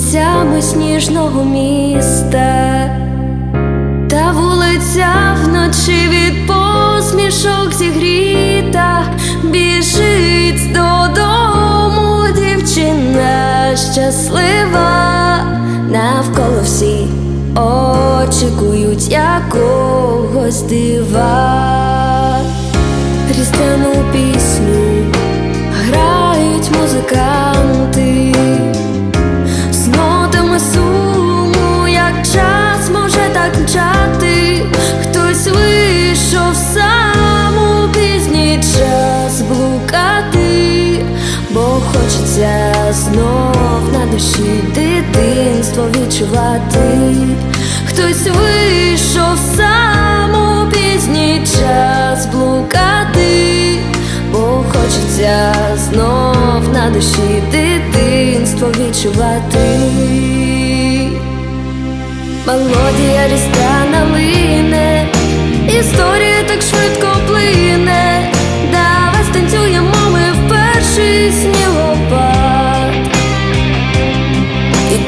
вулицями сніжного міста, та вулиця вночі від посмішок зігріта, біжить додому дівчина щаслива, навколо всі очікують якогось дива, різдвяну пісню грають музиканти час бо хочеться знов на душі дитинство відчувати, хтось вийшов сам у пізній час блукати, бо хочеться знов на душі дитинство відчувати. Мелодія різдвяна лине, історія так швидко плине,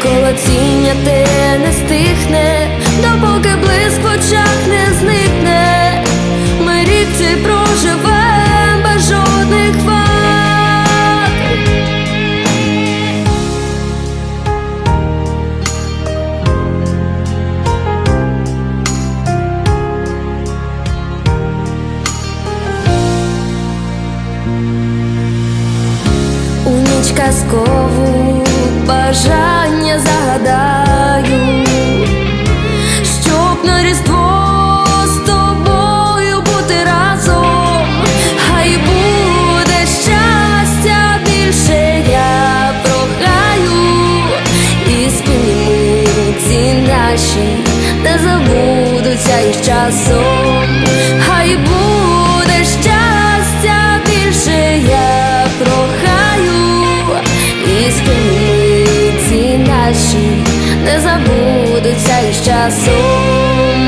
колоціння те не стихне, допоки блиск в очах не зникне. Ми рік цей проживем без жодних вад. У ніч казкову бажання загадаю, щоб на різдво з тобою бути разом, хай буде щастя більше я прохаю, і спині ці наші не забудуться із часом, часом.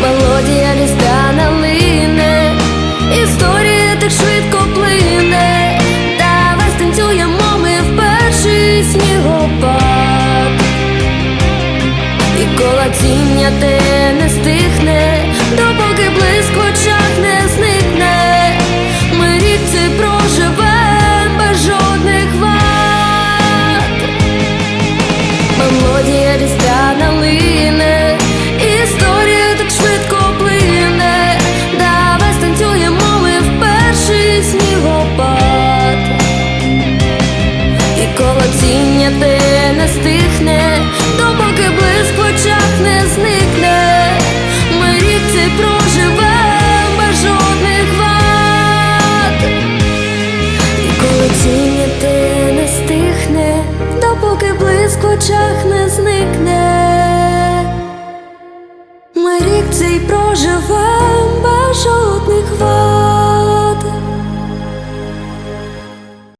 Мелодія різдвяна лине, історія так швидко плине, давай станцюємо ми в перший снігопад. І колотіння те очах не зникне.